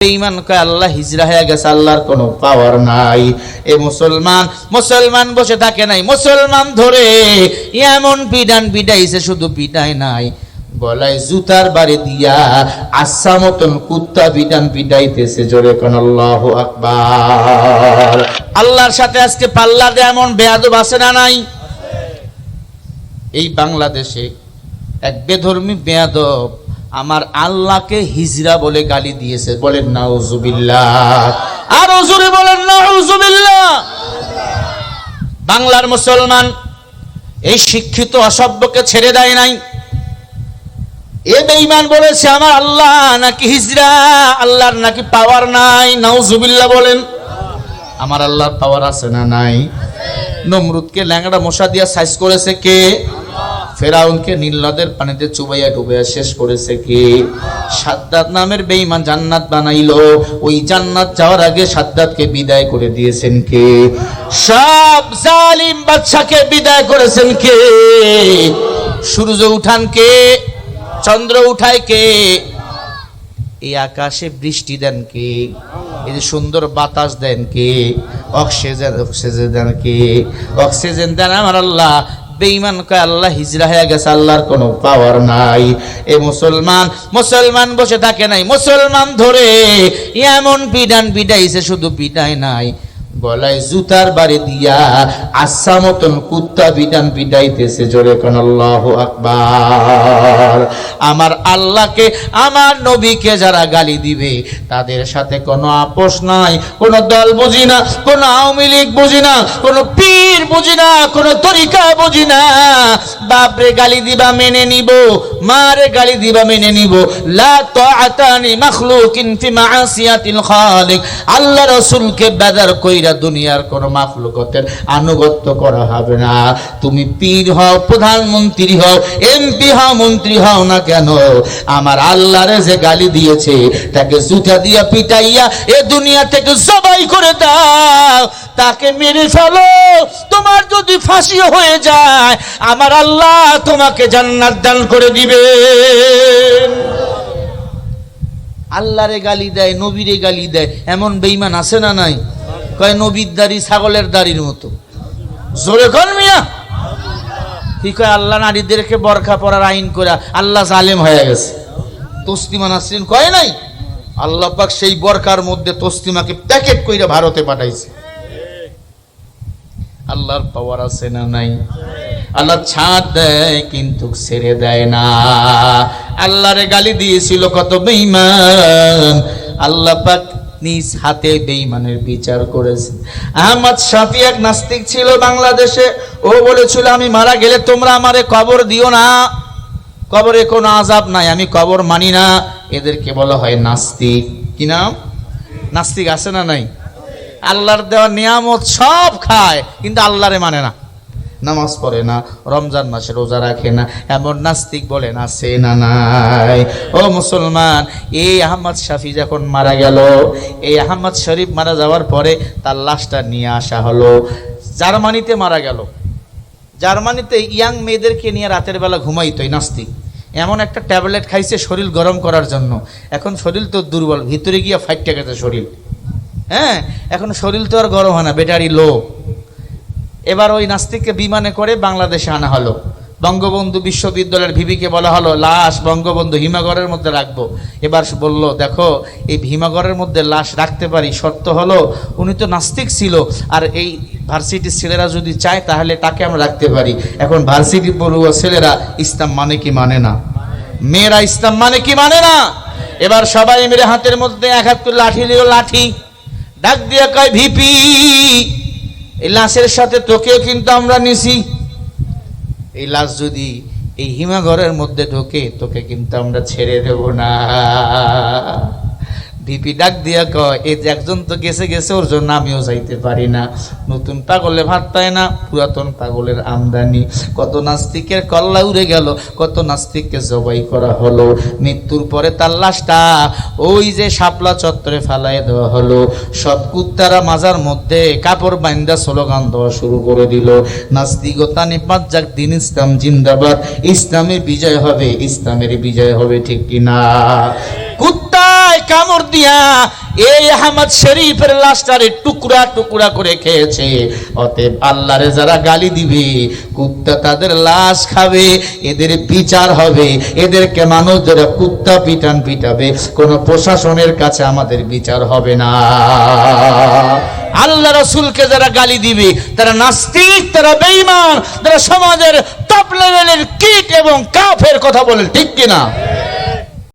ইমান কয়, আল্লাহ হিজরা হয়ে গেছে, আল্লাহর কোনো পাওয়ার নাই। এ মুসলমান মুসলমান বসে থাকে নাই, মুসলমান ধরে এমন শুধু নাই। গলায় জুতার বাড়ি দিয়া আচ্ছা মতন কুত্তা জোরে কোন আল্লাহ আকবার। আল্লাহর সাথে আজকে পাল্লা দেয় এমন বেয়াদব আছে না নাই? এই বাংলাদেশে এক বেধর্মী বেয়াদব আমার আল্লাহকে হিজরা বলে গালি দিয়েছে। বলেন, নাউজুবিল্লাহ। আর বলেন, নাউজুবিল্লাহ। বাংলার মুসলমান এই শিক্ষিত অসভ্যকে ছেড়ে দেয় নাই। এ বেঈমান বলেছে, আমার আল্লাহ নাকি হিজরা, আল্লাহর নাকি পাওয়ার নাই। নাউজুবিল্লাহ বলেন, আমার আল্লাহর পাওয়ার আছে না নাই? নমরুদকে ল্যাংড়া মশা দিয়া সাইজ করেছে কে? ফেরাউনকে নীল নদের পানিতে চুবাইয়া ডুবাইয়া শেষ করেছে কে? সাদ্দাত নামের বেঈমান জান্নাত বানাইলো। ওই জান্নাত যাওয়ার আগে সাদ্দাতকে বিদায় করে দিয়েছেন কে? সব জালিম বাদশাকে বিদায় করেছেন কে? সূর্য উঠান কে? চন্দ্র উঠায় কে? এই আকাশে বৃষ্টি দেন কে? এই যে সুন্দর বাতাস দেন কে? অক্সিজেন অক্সিজেন দেন কে? অক্সিজেন দেন আমার আল্লাহ। বেঈমান কয়, আল্লাহ হিজরা হয়ে গেছে, আল্লাহর কোনো পাওয়ার নাই। এ মুসলমান মুসলমান বসে থাকে নাই, মুসলমান ধরে, এমন পিডান পিডাইছে শুধু পিডাই নাই। গলায় জুতার বাড়ি দিয়া আচ্ছা মতন কুত্তা পিটান পিটাইতেছে, জোরে কোন আল্লাহ আকবার। আমার আল্লাহকে, আমার নবীকে যারা গালি দিবে, তাদের সাথে কোনো আপোষ নাই, কোনো দল বুঝি না, কোনো আওয়ামী লীগ বুঝি না, কোনো পীর বুঝি না, কোনো তরিকা বুঝি না। বাপরে গালি দিবা মেনে নিব, মারে গালি দিবা মেনে নিব। লা তাআতানি মাখলুকিন ফি মাআসিয়াতিল খালিক। আল্লাহ রাসূলকে বেদার কইরা দুনিয়ার কোন মাখলুকতের আনুগত্য করা হবে না। তুমি পীর হও, প্রধানমন্ত্রী হও, এমপি হও, মন্ত্রী হও না কেন? আমার আল্লাহরে যে গালি দিয়েছে, তাকে জুতা দিয়া পিটাইয়া এ দুনিয়া থেকে জবাই করে দাও। তাকে মেরে ফেলো, তোমার যদি ফাঁসি হয়ে যায়, আমার আল্লাহ তোমাকে জান্নাত দান করে দিবেন আল্লাহরে গালি দেয়, নবীরে গালি দেয়, এমন বেইমান আছে না নাই? কয়, নবীর দাড়ি ছাগলের দাড়ির মতো। জোরে কর মিয়া। কি কয়, আল্লাহ নারীদেরকে বরখা পরার আইন করে আল্লাহ জালেম হয়ে গেছে। তসলিমা নাসরিন কয় নাই? আল্লাহ পাক সেই বরকার মধ্যে তসলিমাকে প্যাকেট কইরা ভারতে পাঠাইছে। আল্লাহর পাওয়ার আছে না নাই? আল্লাহ ছাড় দেয় কিন্তু ছেড়ে দেয় না। আল্লাহরে গালি দিয়েছিল কত বেঈমান। আল্লাহ পাক নিজ হাতে বেঈমানের বিচার করেছে আহমদ শাফি এক নাস্তিক ছিল বাংলাদেশে। ও বলেছিল, আমি মারা গেলে তোমরা আমারে কবর দিও না। কবরে কোনো আজাব নাই, আমি কবর মানি না। এদেরকে বলা হয় নাস্তিক। কি নাম? নাস্তিক আছে না নাই? আল্লাহর দেওয়া নিয়ামত সব খায়, কিন্তু আল্লাহরে মানে না। নামাজ পড়ে না, রমজান মাসে রোজা রাখে না, এমন নাস্তিক বলেন আছে না নাই। ও মুসলমান, এই আহমদ শাফি যখন মারা গেল, এই আহমদ শরীফ মারা যাওয়ার পরে তার লাশটা নিয়ে আসা হলো। জার্মানিতে মারা গেল। জার্মানিতে ইয়াং মেয়েদেরকে নিয়ে রাতের বেলা ঘুমাইতো এই নাস্তিক। এমন একটা ট্যাবলেট খাইছে শরীর গরম করার জন্য। এখন শরীর তো দুর্বল, ভিতরে গিয়ে ফাইটটা গেছে শরীর। হ্যাঁ এখন শরীর তো আর গরম হয় না, ব্যাটারি লো। এবার ওই নাস্তিককে বিমানে করে বাংলাদেশে আনা হলো। বঙ্গবন্ধু বিশ্ববিদ্যালয়ের ভিবিকে বলা হলো, লাশ বঙ্গবন্ধু হিমাগরের মধ্যে রাখব। এবার বলল, দেখো, এই হিমাগরের মধ্যে লাশ রাখতে পারি, শর্ত হলো উনি তো নাস্তিক ছিল, আর এই ভার্সিটির ছেলেরা যদি চায় তাহলে তাকে আমরা রাখতে পারি। এখন ভার্সিটি পড়ুয়া ছেলেরা ইসলাম মানে কি মানে না? মেয়েরা ইসলাম মানে কি মানে না? এবার সবাই মেরে হাতের মধ্যে এক হাত লাঠি দিল লাঠি। ডাক দিয়ে কয়, ভিপি এই লাশের সাথে তোকেও কিন্তু আমরা নিছি। এই লাশ যদি এই হিমাঘরের মধ্যে ঢোকে, তোকে কিন্তু আমরা ছেড়ে দেব না। ভিপি ডাক দিয়া কয়, এই যে একজন তো গেছে গেছে, ওর জন্য আমিও যাইতে পারি না। নতুন পাগলে ভাত পায় না, পুরাতন পাগলের আমদানি। কত নাস্তিকের কল্লা উড়ে গেল, কত নাস্তিককে জবাই করা হলো। মৃত্যুর পরে তার লাশটা ওই যে শাপলা চত্বরে ফেলায় দেওয়া হলো। সব কুত্তারা মাজার মধ্যে কাপড় বাইন্দা স্লোগান দেওয়া শুরু করে দিল। নাস্তিকতা নিপাত যাক, দিন ইসলাম জিন্দাবাদ। ইসলামের বিজয় হবে, ইসলামের বিজয় হবে ঠিক কিনা? কামড় দিয়া এই আহমদ শরীফের লাশটারে টুকরা টুকরা করে খেয়েছে। অতএব আল্লাহরে যারা গালি দিবে, কুত্তা তাদের লাশ খাবে, এদের বিচার হবে, এদেরকে মানুষ যারা কুত্তা পিটান পিটাবে, কোন প্রশাসনের কাছে আমাদের বিচার হবে না। আল্লাহ রসুলকে যারা গালি দিবে, তারা নাস্তিক, তারা বেঈমান, তারা সমাজের টপ লেভেলের কিট এবং কাফের কথা বলে ঠিক কিনা?